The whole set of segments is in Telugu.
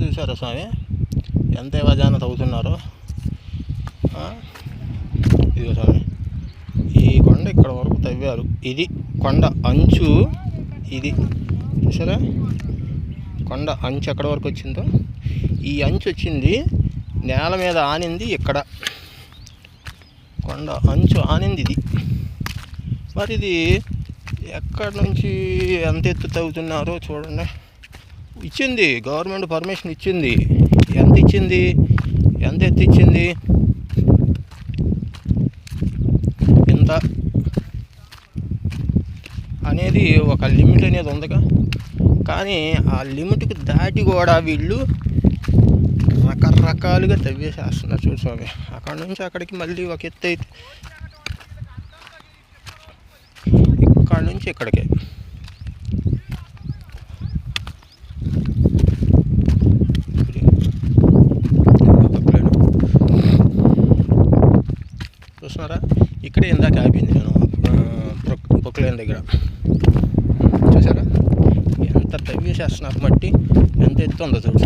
చూసారా స్వామి? ఎంత వజాన తవ్వుతున్నారో? ఇదిగో స్వామి. ఈ కొండ ఇక్కడ వరకు తవ్వారు. ఇది కొండ అంచు. ఇది చూసారా కొండ అంచు ఎక్కడ వరకు వచ్చిందో? ఈ అంచు వచ్చింది నేల మీద ఆనింది ఇక్కడ. కొండ అంచు ఆనింది ఇది. మరి ఇది ఎక్కడి నుంచి ఎంత ఎత్తు తవ్వుతున్నారో చూడండి. ఇచ్చింది గవర్నమెంట్ పర్మిషన్ ఇచ్చింది. ఎంత ఇచ్చింది? ఎంత ఎత్తిచ్చింది ఇంత అనేది ఒక లిమిట్ అనేది ఉందిగా. కానీ ఆ లిమిట్కి దాటి కూడా వీళ్ళు రకరకాలుగా తవ్వేసేస్తున్నారు చూడు స్వామి. అక్కడ నుంచి అక్కడికి మళ్ళీ ఒక ఎత్తు అయితే ఇక్కడ నుంచి ఇక్కడికి. చూస్తున్నారా ఇక్కడే ఇందాక ఆపింది నేను పొక్కలేని దగ్గర. చూసారా? ఎంత తవ్వేసేస్తున్నారు మట్టి? ఎంత ఎత్తు ఉందో చూడు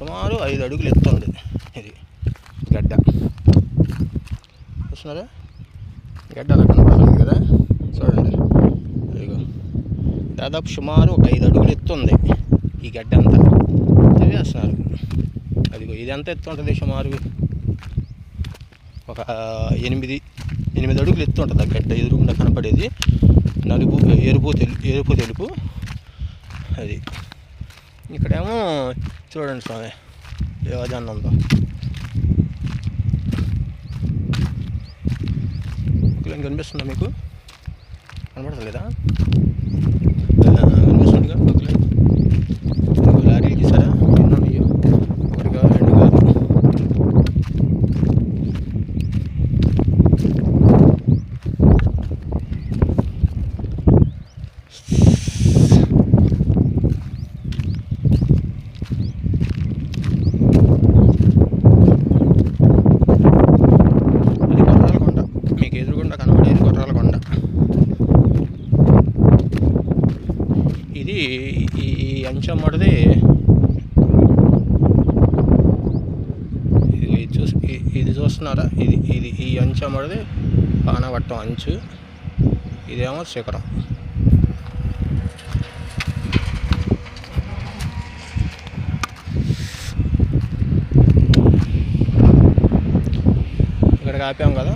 సుమారు ఐదు అడుగులు ఎత్తు ఉంది ఇది గడ్డ. చూస్తున్నారా గడ్డ అలా కనపడుతుంది కదా? చూడండి. ఇదిగో. దాదాపు సుమారు ఒక ఐదు అడుగులు ఎత్తు ఉంది ఈ గడ్డ అంతా. తవ్వేస్తున్నారు అదిగో ఇది ఎంత ఎత్తు ఉంటుంది సుమారు ఒక ఎనిమిది ఎనిమిది అడుగులు ఎత్తు ఉంటుంది ఆ గడ్డ ఎదురుగుండా కనపడేది. నలుపు ఎరుపు తెలు ఎరుపు తెలుపు. అది. ఇక్కడేమో చూడండి స్వామి దేవజాన్ కనిపిస్తుందా మీకు? కనపడతలేదా ఆ, కనిపిస్తుందిగా పక్కలే ఇదిగో లారీలు తీసారా ఎన్ని ఉన్నాయో ఒకటి కాదు రెండు కాదు అది గొర్రాల కొండ మీకు ఎదురుగుండా కనబడేది గొర్రాల కొండ. ఇది ఈ ఈ అంచమ్మడిది ఇది ఇది చూసి ఇది చూస్తున్నారా? ఇది ఇది ఈ అంచమ్మడిది పానవట్టం అంచు ఇదేమో శిఖరం. ఇక్కడ ఆపాం కదా?